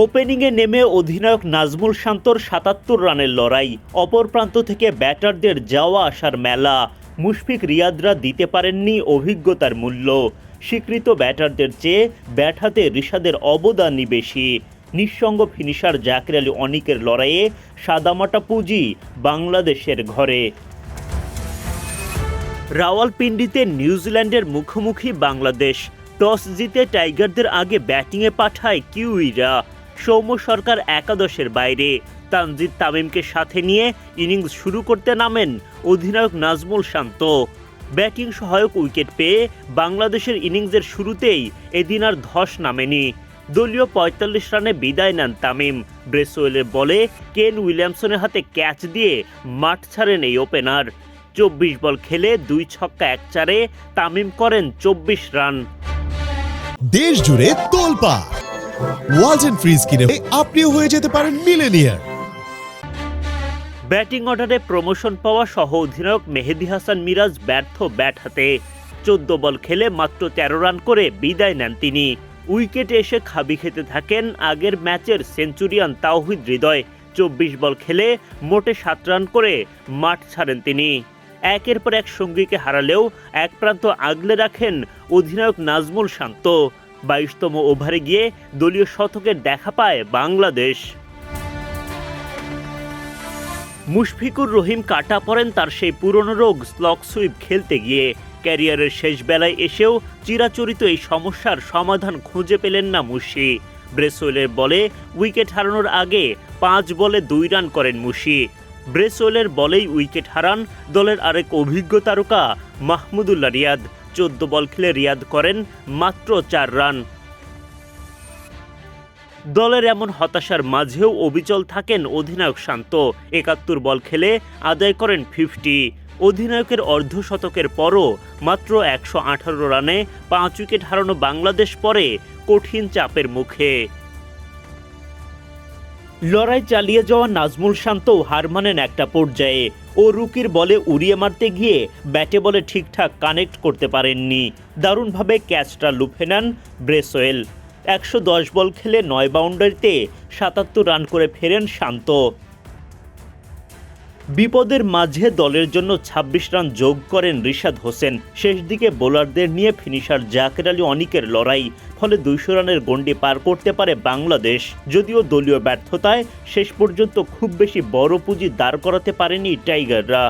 ওপেনিংয়ে নেমে অধিনায়ক নাজমুল শান্তর সাতাত্তর রানের লড়াই। অপর প্রান্ত থেকে ব্যাটারদের যাওয়া আসার মেলা। মুশফিক রিয়াদরা দিতে পারেননি অভিজ্ঞতার মূল্য। স্বীকৃত ব্যাটারদের চেয়ে ব্যাট হাতে ঋষাদের অবদানই বেশি। নিঃসঙ্গ ফিনিশার জাকির আলী অনিকের লড়াইয়ে সাদামাটা পুঁজি বাংলাদেশের ঘরে। রাওয়ালপিন্ডিতে নিউজিল্যান্ডের মুখোমুখি বাংলাদেশ। টস জিতে টাইগারদের আগে ব্যাটিংয়ে পাঠায় কিউইরা। সৌম্য সরকার একাদশের বাইরে। তানজিদ তামিমকে সাথে নিয়ে ইনিংস শুরু করতে নামেন অধিনায়ক নাজমুল শান্ত। ব্যাটিং সহায়ক উইকেট পেয়ে বাংলাদেশের ইনিংসের শুরুতেই এদিন আর ধস নামেনি। দলীয় পঁয়তাল্লিশ রানে বিদায় নেন তামিম। ব্রেসওয়েলের বলে কেন উইলিয়ামসনের হাতে ক্যাচ দিয়ে মাঠ ছাড়েন এই ওপেনার। চব্বিশ বল খেলে দুই ছক্কা এক চারে তামিম করেন চব্বিশ রান। দেশ জুড়ে তোলপা ওয়ালটন ফ্রিজ কিনে আপনিও হয়ে যেতে পারেন মিলেনিয়ার। ব্যাটিং অর্ডারে প্রমোশন পাওয়া সহ অধিনায়ক মেহেদি হাসান মিরাজ ব্যর্থ ব্যাট হাতে। চোদ্দ বল খেলে মাত্র তেরো রান করে বিদায় নেন তিনি। উইকেটে এসে খাবি খেতে থাকেন আগের ম্যাচের সেঞ্চুরিয়ান তাওহিদ হৃদয়। চব্বিশ বল খেলে মোটে সাত রান করে মাঠ ছাড়েন তিনি। একের পর এক সঙ্গীকে হারালেও এক প্রান্ত আগলে রাখেন অধিনায়ক নাজমুল শান্ত। বাইশতম ওভারে গিয়ে দলীয় শতকের দেখা পায় বাংলাদেশ। মুশফিকুর রহিম কাটা পড়েন তার সেই পুরনো রোগ স্লক সুইপ খেলতে গিয়ে। ক্যারিয়ারের শেষ বেলায় এসেও চিরাচরিত এই সমস্যার সমাধান খুঁজে পেলেন না মুশি। ব্রেসওয়েলের বলে উইকেট হারানোর আগে পাঁচ বলে দুই রান করেন মুশি। ব্রেসওয়েলের বলেই উইকেট হারান দলের আরেক অভিজ্ঞ তারকা মাহমুদুল্লাহ রিয়াদ। চোদ্দ বল খেলে রিয়াদ করেন মাত্র চার রান। দলের এমন হতাশার মাঝেও অবিচল থাকেন অধিনায়ক শান্ত। একাত্তর বল খেলে আদায় করেন ফিফটি। অধিনায়কের অর্ধশতকের পরও মাত্র একশো আঠারো রানে পাঁচ উইকেট হারানো বাংলাদেশ পরে কঠিন চাপের মুখে। লড়াই চালিয়ে যাওয়া নাজমুল শান্তও হার মানেন একটা পর্যায়ে ও রুকির বলে উড়িয়ে মারতে গিয়ে ব্যাটে বলে ঠিকঠাক কানেক্ট করতে পারেননি। দারুণভাবে ক্যাচটা লুফে নেন ব্রেসওয়েল। একশো দশ বল খেলে নয় বাউন্ডারিতে সাতাত্তর রান করে ফেরেন শান্ত। বিপদের মাঝে দলের জন্য ২৬ রান যোগ করেন রিশাদ হোসেন। শেষ দিকে বোলারদের নিয়ে ফিনিশার জাকের আলী অনিকের লড়াই, ফলে দুইশো রানের গণ্ডি পার করতে পারে বাংলাদেশ। যদিও দলীয় ব্যর্থতায় শেষ পর্যন্ত খুব বেশি বড় পুঁজি দাঁড় করাতে পারেনি টাইগাররা।